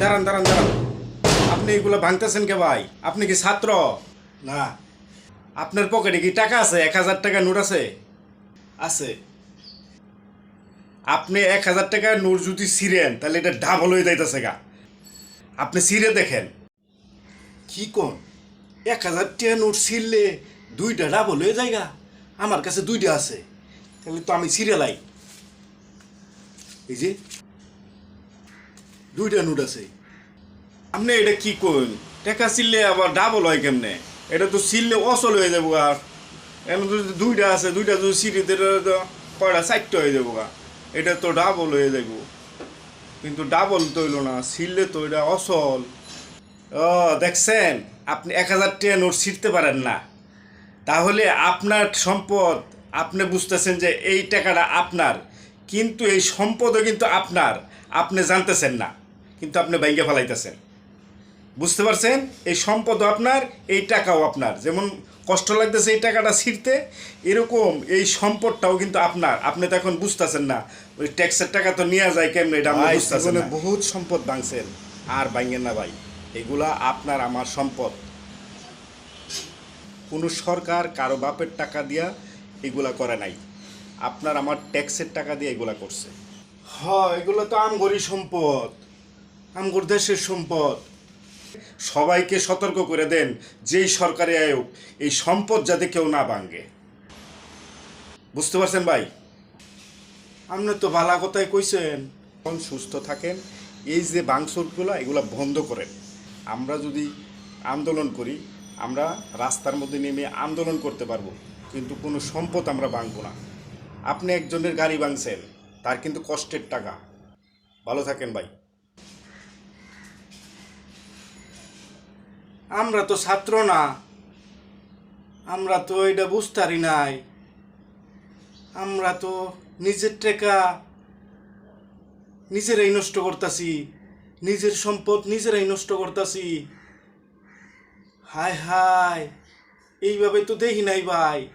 দাঁড়ান দাঁড়ান দাঁড়ান। আপনি এগুলো ভাঙতেছেন কে ভাই? আপনি কি ছাত্র? না। আপনার পকেটে কি টাকা আছে? এক হাজার টাকা নোট আছে? আছে। আপনি এক হাজার টাকার নোট যদি ছিঁড়েন তাহলে এটা ডাবল হয়ে যাইতেছে গা। আপনি ছিঁড়ে দেখেন। কি কোন? এক হাজার টাকা নোট ছিঁড়লে দুইটা ডাবল হয়ে যায় গা। আমার কাছে দুইটা আছে। তাহলে তো আমি ছিঁড়ে লাই। এই যে দুইটা নোট আছে। আপনি এটা কি কোন টাকা ছিললে আবার ডাবল হয় কেমনে? এটা তো ছিললে অচল হয়ে যাব আর এখন যদি দুইটা আছে, দুইটা যদি সিঁড়িতে কয়টা? চারটা হয়ে যাব গা। এটা তো ডাবল হয়ে যাব কিন্তু ডাবল তো হইল না, ছিললে তো এটা অচল। ও, দেখছেন? আপনি এক হাজার টাকা নোট ছিঁড়তে পারেন না। তাহলে আপনার সম্পদ, আপনি বুঝতেছেন যে এই টাকাটা আপনার। কিন্তু এই সম্পদও কিন্তু আপনার। আপনি জানতেছেন না। কিন্তু আপনি ব্যাংকে ফেলাইতেছেন। বুঝতে পারছেন? এই সম্পদও আপনার এই টাকাও আপনার। যেমন কষ্ট লাগতেছে এই টাকাটা ছিঁড়তে এরকম এই সম্পদটাও কিন্তু আপনার। আপনি তো এখন বুঝতেছেন না ওই ট্যাক্সের টাকা তো নিয়ে যায় কেমনে? এটা আপনি বুঝতেছেন বহুত সম্পদ ভাঙছেন। আর ভাঙেন না ভাই। এগুলা আপনার আমার সম্পদ। কোনো সরকার কারও বাপের টাকা দিয়া এগুলা করে নাই। আপনার আমার ট্যাক্সের টাকা দিয়ে এগুলা করছে। হ্যাঁ এগুলো তো আমগরি সম্পদ। আমগর দেশের সম্পদ। সবাইকে সতর্ক করে দেন, যেই সরকারি আয়োগ, এই সম্পদ যাতে কেউ না ভাঙ্গে বুঝতে পারছেন ভাই? আপনি তো ভালা কথাই কইছেন। সুস্থ থাকেন, এই যে বাংসুরগুলো, এগুলো বন্ধ করেন। আমরা যদি আন্দোলন করি, আমরা রাস্তার মধ্যে নেমে আন্দোলন করতে পারব, কিন্তু কোনো সম্পদ আমরা ভাঙবো না। আপনি একজনের গাড়ি ভাঙছেন, তার কিন্তু কষ্টের টাকা। ভালো থাকেন ভাই। আমরা তো ছাত্র না। আমরা তো এটা বুঝতারি নাই। আমরা তো নিজের টাকা নিজেরাই নষ্ট করতাছি। নিজের সম্পদ নিজেরাই নষ্ট করতাছি। হায় হায়, এইভাবে তো দেখি নাই ভাই।